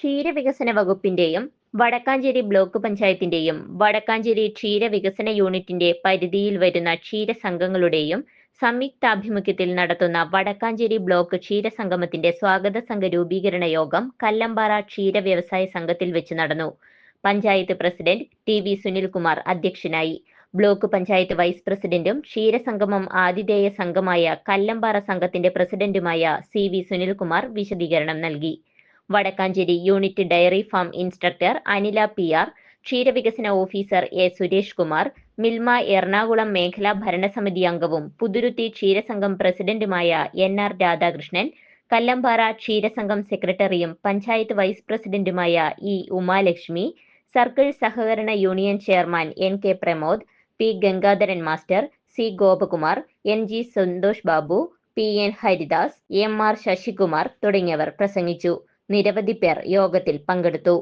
ക്ഷീരവികസന വകുപ്പിന്റെയും വടക്കാഞ്ചേരി ബ്ലോക്ക് പഞ്ചായത്തിന്റെയും വടക്കാഞ്ചേരി ക്ഷീരവികസന യൂണിറ്റിന്റെ പരിധിയിൽ വരുന്ന ക്ഷീരസംഘങ്ങളുടെയും സംയുക്താഭിമുഖ്യത്തിൽ നടത്തുന്ന വടക്കാഞ്ചേരി ബ്ലോക്ക് ക്ഷീരസംഗമത്തിന്റെ സ്വാഗത സംഘ രൂപീകരണ യോഗം കല്ലമ്പാറ ക്ഷീര വ്യവസായ സംഘത്തിൽ വെച്ച് നടന്നു. Panchayat president T V Sunilkumar അധ്യക്ഷനായി. ബ്ലോക്ക് പഞ്ചായത്ത് വൈസ് പ്രസിഡന്റും ക്ഷീരസംഗമം ആതിഥേയ സംഘമായ കല്ലമ്പാറ സംഘത്തിന്റെ പ്രസിഡന്റുമായ സി വി സുനിൽകുമാർ വിശദീകരണം നൽകി. Vadakkanchery unit dairy farm instructor Anila P R ക്ഷീരവികസന ഓഫീസർ എ സുരേഷ് കുമാർ മിൽമ എറണാകുളം മേഖലാ ഭരണസമിതി അംഗവും പുതുരുത്തി ക്ഷീരസംഘം പ്രസിഡന്റുമായ എൻ ആർ രാധാകൃഷ്ണൻ കല്ലമ്പാറ ക്ഷീരസംഘം സെക്രട്ടറിയും പഞ്ചായത്ത് വൈസ് പ്രസിഡന്റുമായ ഇ ഉമാലക്ഷ്മി സർക്കിൾ സഹകരണ union chairman N K Pramod P Gangadharan master C Gopakumar N G Santhosh Babu P N Haridas M R Sasikumar തുടങ്ങിയവർ പ്രസംഗിച്ചു. നിരവധി പേർ യോഗത്തിൽ പങ്കെടുത്തു.